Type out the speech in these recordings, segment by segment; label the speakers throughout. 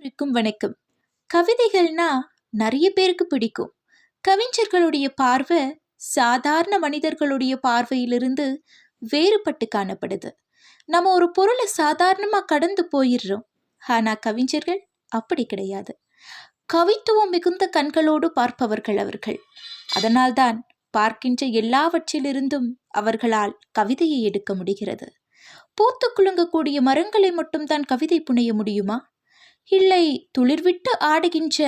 Speaker 1: அனைவருக்கும் வணக்கம். கவிதைகள்னா நிறைய பேருக்கு பிடிக்கும். கவிஞர்களுடைய பார்வை சாதாரண மனிதர்களுடைய பார்வையிலிருந்து வேறுபட்டு காணப்படுது. நம்ம ஒரு பொருளை சாதாரணமாக கடந்து போயிடுறோம். ஆனால் கவிஞர்கள் அப்படி கிடையாது. கவித்துவம் மிகுந்த கண்களோடு பார்ப்பவர்கள் அவர்கள். அதனால்தான் பார்க்கின்ற எல்லாவற்றிலிருந்தும் அவர்களால் கவிதையை எடுக்க முடிகிறது. பூத்து குலுங்கக்கூடிய மரங்களை மட்டும்தான் கவிதை புனைய முடியுமா? இல்லை துளிர்விட்டு ஆடுகின்ற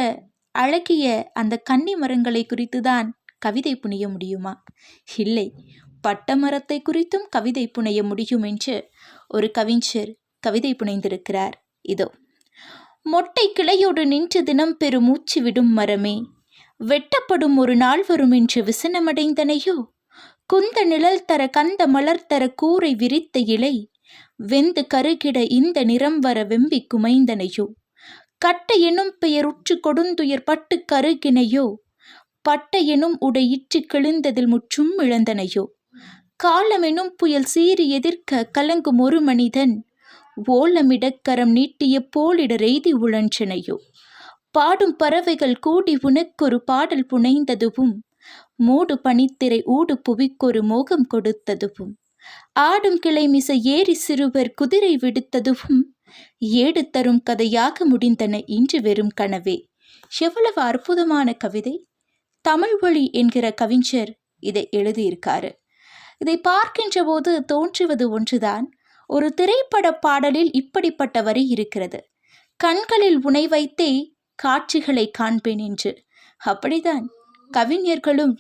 Speaker 1: அழகிய அந்த கன்னி மரங்களை குறித்துதான் கவிதை புனைய முடியுமா? இல்லை பட்ட மரத்தை குறித்தும் கவிதை புனைய முடியும் என்று ஒரு கவிஞர் கவிதை புனைந்திருக்கிறார். இதோ மொட்டை கிளையோடு நின்று தினம் பெரும் மூச்சு விடும் மரமே வெட்டப்படும் ஒரு நாள் வரும் என்று விசனமடைந்தனையோ? குந்த நிழல் தர கந்த மலர் தர கூரை விரித்த இலை வெந்து கருகிட இந்த நிறம் வர வெம்பி குமைந்தனையோ? கட்ட எனும் பெயர் உற்று கொடுந்துயர் பட்டு கருகினையோ? பட்ட எனும் உடையிற்று கிழிந்ததில் முற்றும் இழந்தனையோ? காலமெனும் புயல் சீறி எதிர்க்க கலங்கும் ஒரு மனிதன் ஓலமிடக்கரம் நீட்டிய போலிடரெய்தி உழன்றனையோ? பாடும் பறவைகள் கூடி உனக்கொரு பாடல் புனைந்ததுவும் மூடு பனித்திரை ஊடு புவிக்கொரு மோகம் கொடுத்ததுவும் ஆடும் கிளை மிசை ஏறி சிறுவர் குதிரை விடுத்ததுவும் ஏடு தரும் கதையாக முடிந்தன இன்று வெறும் கனவே. எவ்வளவு அற்புதமான கவிதை. தமிழ் வழி என்கிற கவிஞர் இதை எழுதியிருக்காரு. இதை பார்க்கின்ற போது தோன்றுவது ஒன்றுதான். ஒரு திரைப்பட பாடலில் இப்படிப்பட்ட வரி இருக்கிறது. கண்களில் உனை வைத்தே காட்சிகளை காண்பேன் என்று. அப்படிதான் கவிஞர்களும்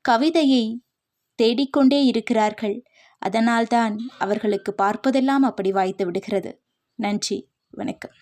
Speaker 1: கவிதையை தேடிக்கொண்டே இருக்கிறார்கள். அதனால்தான் அவர்களுக்கு பார்ப்பதெல்லாம் அப்படி வாய்த்து விடுகிறது. நன்றி வணக்கம்.